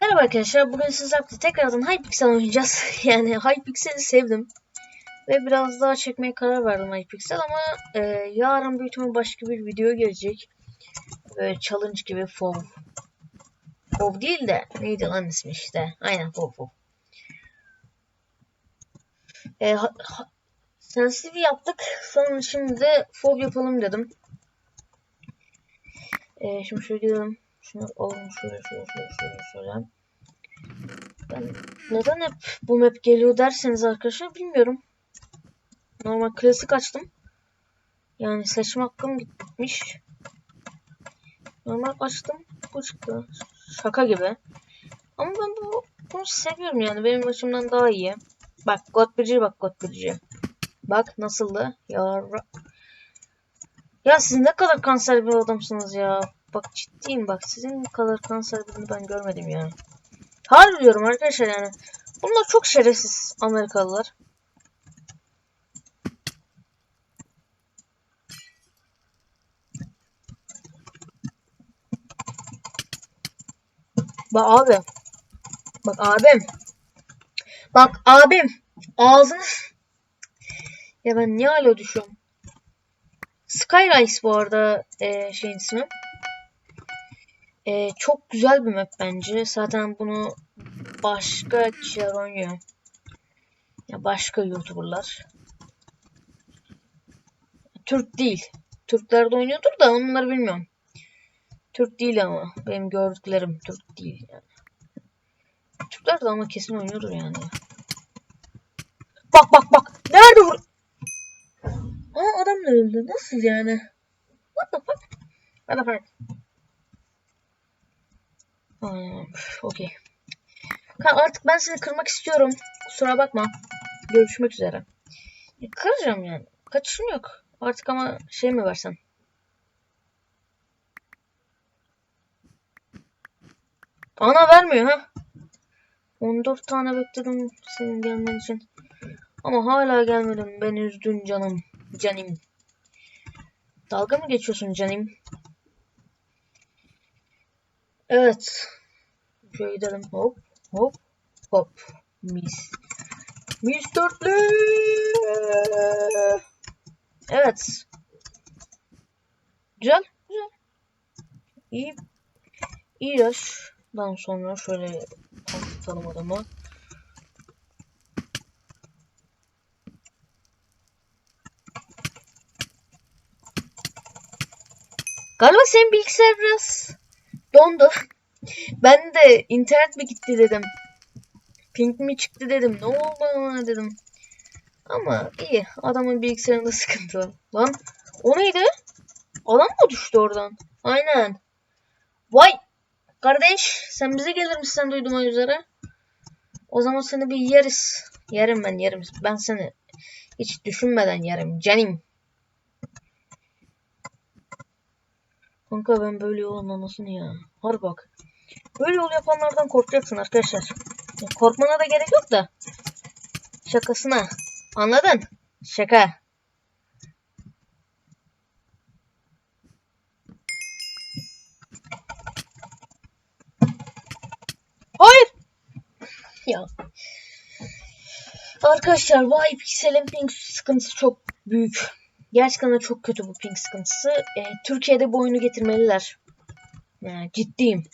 Merhaba arkadaşlar. Bugün sizlerle tekrardan Hypixel oynayacağız. yani Hypixel'i sevdim. Ve biraz daha çekmeye karar verdim Hypixel ama e, yarın büyük ihtimalle başka bir video gelecek. Böyle challenge gibi FOV. FOV değil de neydi lan ismi işte. Aynen FOV FOV. E, sensitive yaptık. Sonra şimdi de FOV yapalım dedim. E, şimdi şöyle gidelim. Şunu alalım şöyle şöyle şöyle şöyle şöyle. Ben neden hep bu map geliyor derseniz arkadaşlar bilmiyorum. Normal klasik açtım. Yani seçme hakkım gitmiş. Normal açtım. Bu çıktı. Şaka gibi. Ama ben bu, bunu seviyorum yani. Benim açımdan daha iyi. Bak God Bridge'e bak God Bridge'e. Bak nasıldı? Ya, ya siz ne kadar kanser bir adamsınız ya. Bak ciddiyim bak sizin kadar kanser birini ben görmedim ya. Harbi diyorum arkadaşlar yani. Bunlar çok şerefsiz Amerikalılar. Bak abi. Bak abim. Bak abim. Ağzını... Ya ben niye hala düşüyorum? Skyrise bu arada e, şeyin ismi. E, çok güzel bir map bence. Zaten bunu başka kişiler oynuyor. Ya başka YouTuber'lar. Türk değil. Türkler de oynuyordur da onları bilmiyorum. Türk değil ama. Benim gördüklerim Türk değil yani. Türkler de ama kesin oynuyordur yani. Bak bak bak. Nerede vur? Aa adam da öldü. Nasıl yani? What the fuck? What the fuck? Okey. Artık ben seni kırmak istiyorum. Kusura bakma. Görüşmek üzere. Ya, kıracağım yani. Kaçışım yok. Artık ama şey mi versen? Ana vermiyor ha. 14 tane bekledim senin gelmen için. Ama hala gelmedin. Beni üzdün canım. Canim. Dalga mı geçiyorsun canim? Evet. Şöyle gidelim. Hop. Hop. Hop. Mis. Mis dörtlü. Evet. Güzel. Güzel. İyi. İyi yaştan sonra şöyle tutalım adamı. Galiba senin bilgisayar biraz dondu. Ben de internet mi gitti dedim. Ping mi çıktı dedim. Ne oldu bana dedim. Ama iyi. Adamın bilgisayarında sıkıntı var. Lan o neydi? Adam mı düştü oradan? Aynen. Vay. Kardeş sen bize gelir misin duyduğuma üzere? O zaman seni bir yeriz. Yerim ben yerim. Ben seni hiç düşünmeden yerim. Canim. Kanka ben böyle yolun anasını ya. Har bak. Böyle yol yapanlardan korkacaksın arkadaşlar. Korkmana da gerek yok da. Şakasına. Anladın? Şaka. Hayır. Ya. Arkadaşlar bu Hypixel'in ping sıkıntısı çok büyük. Gerçekten çok kötü bu ping sıkıntısı. E, Türkiye'de bu oyunu getirmeliler. Yani ciddiyim.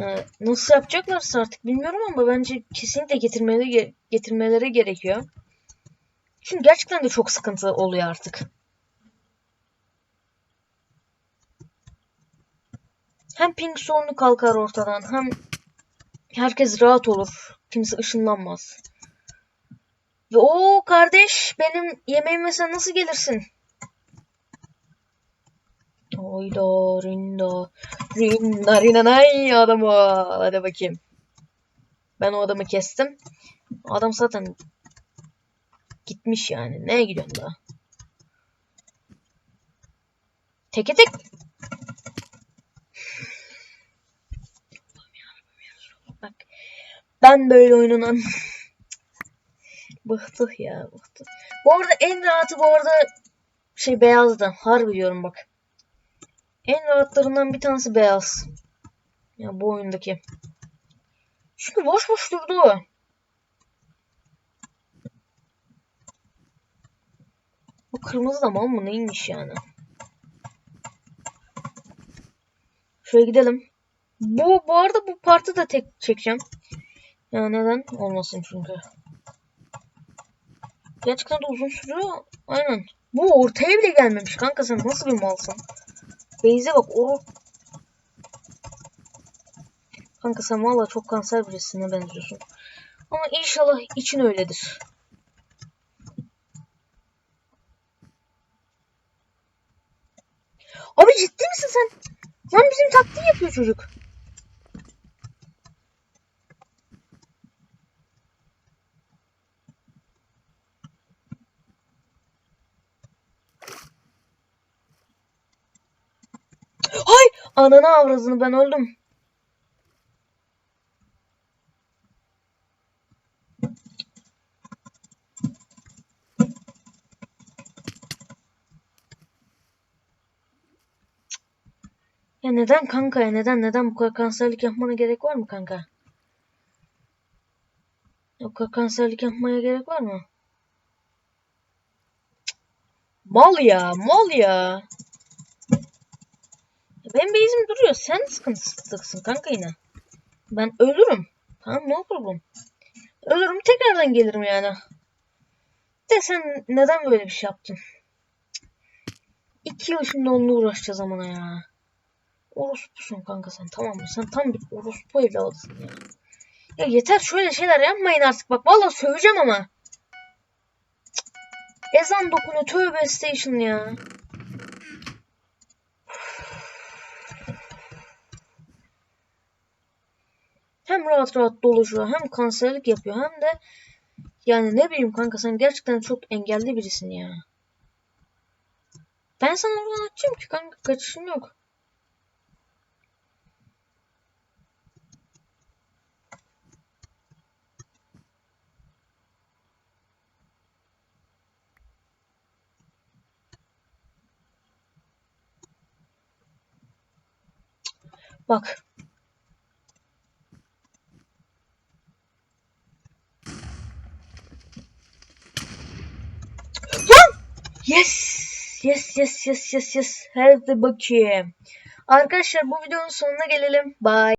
Yani nasıl yapacaklarsa artık bilmiyorum ama bence kesinlikle getirmeleri getirmeleri gerekiyor. Çünkü gerçekten de çok sıkıntı oluyor artık. Hem ping sorunu kalkar ortadan hem herkes rahat olur. Kimse ışınlanmaz. Ve o kardeş benim yemeğime sen nasıl gelirsin? Oyda rinda rinda rinanay adamı. Hadi bakayım. Ben o adamı kestim. Adam zaten gitmiş yani. Neye gidiyorsun daha? Teke tek. Bak. Ben böyle oynanan bıktık ya bıktık. Bu arada en rahatı bu arada şey beyazdı. Harbi diyorum bak. En rahatlarından bir tanesi beyaz. Ya bu oyundaki. Çünkü boş boş durdu. Bu kırmızı da mal mı neymiş yani? Şöyle gidelim. Bu bu arada bu partı da tek çekeceğim. Ya neden? Olmasın çünkü. Gerçekten de uzun sürüyor. Aynen. Bu ortaya bile gelmemiş kanka sen nasıl bir malsın? Beyze bak o. Kanka sen valla çok kanser birisine benziyorsun. Ama inşallah için öyledir. Abi ciddi misin sen? Lan bizim taktiği yapıyor çocuk. Ananı avradını ben öldüm. Ya neden kanka ya neden neden bu kadar kanserlik yapmana gerek var mı kanka? Bu kadar kanserlik yapmaya gerek var mı? Mal ya mal ya. Benim base'im duruyor. Sen sıkıntısın kanka yine. Ben ölürüm. Tamam ne problem. Ölürüm tekrardan gelirim yani. De sen neden böyle bir şey yaptın? İki yıl şimdi onunla uğraşacağız amına ya. Orospusun kanka sen tamam mı? Sen tam bir orospu evladısın ya. Ya yeter şöyle şeyler yapmayın artık bak. Vallahi söveceğim ama. Cık. Ezan dokunuyor. Tövbe station ya. Hem rahat rahat dolaşıyor hem kanserlik yapıyor hem de yani ne bileyim kanka sen gerçekten çok engelli birisin ya. Ben sana oradan atacağım ki kanka kaçışın yok. Bak. Lan! Yes! Yes yes yes yes yes. Hadi bakayım. Arkadaşlar bu videonun sonuna gelelim. Bye.